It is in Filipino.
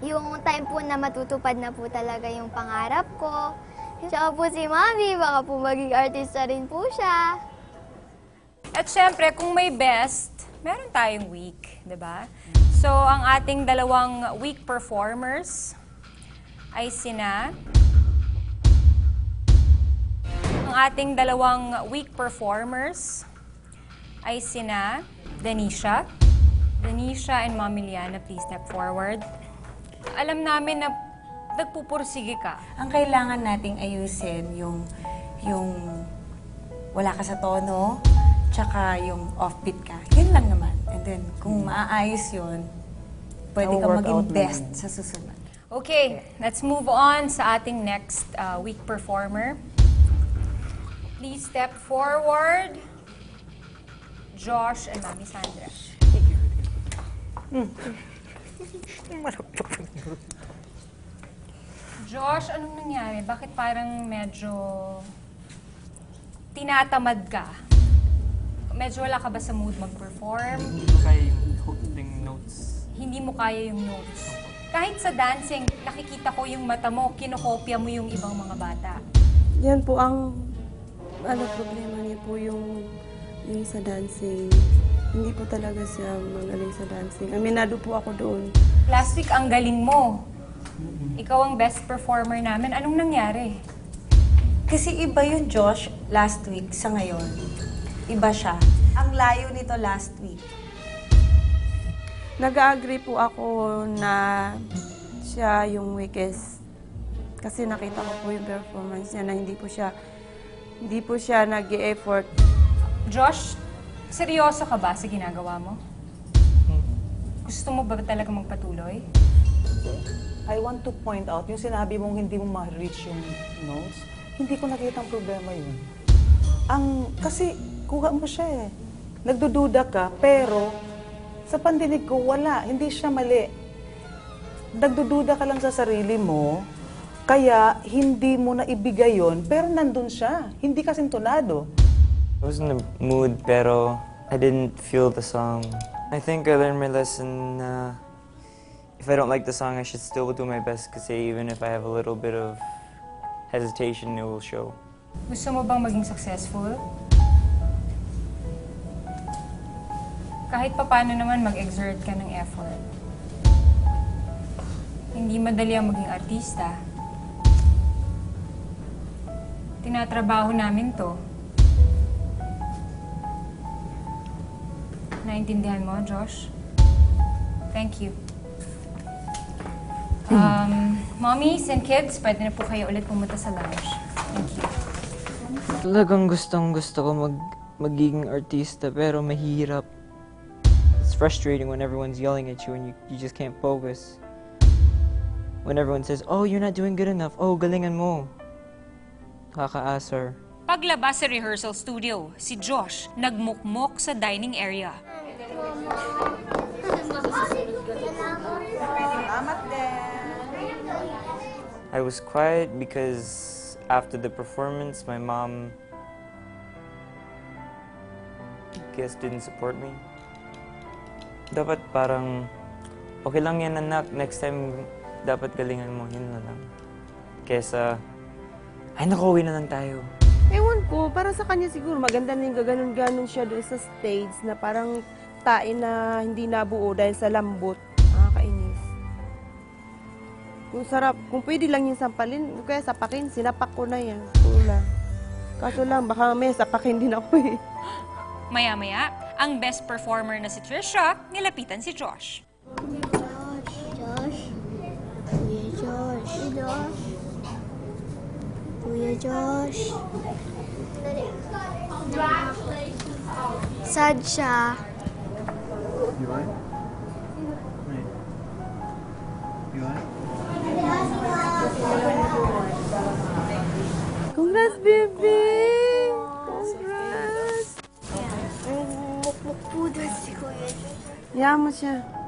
yung time po na matutupad na po talaga yung pangarap ko. Tsaka po si Mami, baka po maging artista rin po siya. At syempre, kung may best, meron tayong week, di ba? So, ang ating dalawang week performers ay sina... Ang ating dalawang week performers ay sina Danisha. Danisha and Mami Liana, please step forward. Alam namin na nagpupursige ka. Ang kailangan nating ayusin yung yung wala ka sa tono, tsaka yung offbeat ka. Yun lang naman. And then, kung maaayos yun, pwede ka Mawo-work maging out best naman. sa susunod. Okay, let's move on sa ating next uh, week performer. Please step forward. Josh and Mami Sandra. Josh, anong nangyari? Bakit parang medyo tinatamad ka? Medyo wala ka ba sa mood mag-perform? Hindi ko kaya yung holding notes. Hindi mo kaya yung notes. Kahit sa dancing, nakikita ko yung mata mo, kinokopya mo yung ibang mga bata. Yan po ang ano problema niya po yung yung sa dancing. Hindi po talaga siya magaling sa dancing. Aminado po ako doon. Last week, ang galing mo. Ikaw ang best performer namin. Anong nangyari? Kasi iba yun, Josh, last week sa ngayon. Iba siya. Ang layo nito last week. Nag-agree po ako na siya yung weakest. Kasi nakita ko po yung performance niya na hindi po siya hindi po siya nag-effort. Josh, seryoso ka ba sa ginagawa mo? Gusto mo ba talaga magpatuloy? I want to point out, yung sinabi mong hindi mo ma-reach yung notes, hindi ko nakita ang problema yun. Ang, kasi kuha mo siya eh. Nagdududa ka, pero sa pandinig ko, wala. Hindi siya mali. Nagdududa ka lang sa sarili mo, kaya hindi mo na ibigay yon pero nandun siya. Hindi ka sintonado. I was in the mood, pero I didn't feel the song. I think I learned my lesson. Uh, if I don't like the song, I should still do my best. Cause even if I have a little bit of hesitation, it will show. Gusto mo bang maging successful? Kahit papano naman mag-exert ka ng effort. Hindi madali ang maging artista. Tinatrabaho namin to. Naintindihan mo, Josh? Thank you. Um, mommies and kids, pwede na po kayo ulit pumunta sa lounge. Thank you. Talagang gustong gusto ko mag magiging artista pero mahirap. It's frustrating when everyone's yelling at you and you, you just can't focus. When everyone says, "Oh, you're not doing good enough. Oh, galingan mo." Kakaasar. Paglabas sa rehearsal studio, si Josh nagmukmok sa dining area. I was quiet because after the performance, my mom, I guess, didn't support me. Dapat parang, okay lang yan anak, next time dapat galingan mo, yun na lang. Kesa, ay naku, uwi na lang tayo. Ewan ko, para sa kanya siguro maganda na yung gaganon-ganon siya doon sa stage na parang tae na hindi nabuo dahil sa lambot. Nakakainis. Kung sarap, kung pwede lang yung sampalin, kaya sapakin, sinapak ko na yan. Tula. Kaso lang, baka may sapakin din ako eh. Maya-maya, ang best performer na si Trisha, nilapitan si Josh. Josh. Kuya Josh. Josh. Kuya Josh. Sad siya. You are? Wait. You are? Congrats, baby! Congrats! Mukmuk po doon si Kuya Josh. Yaman siya.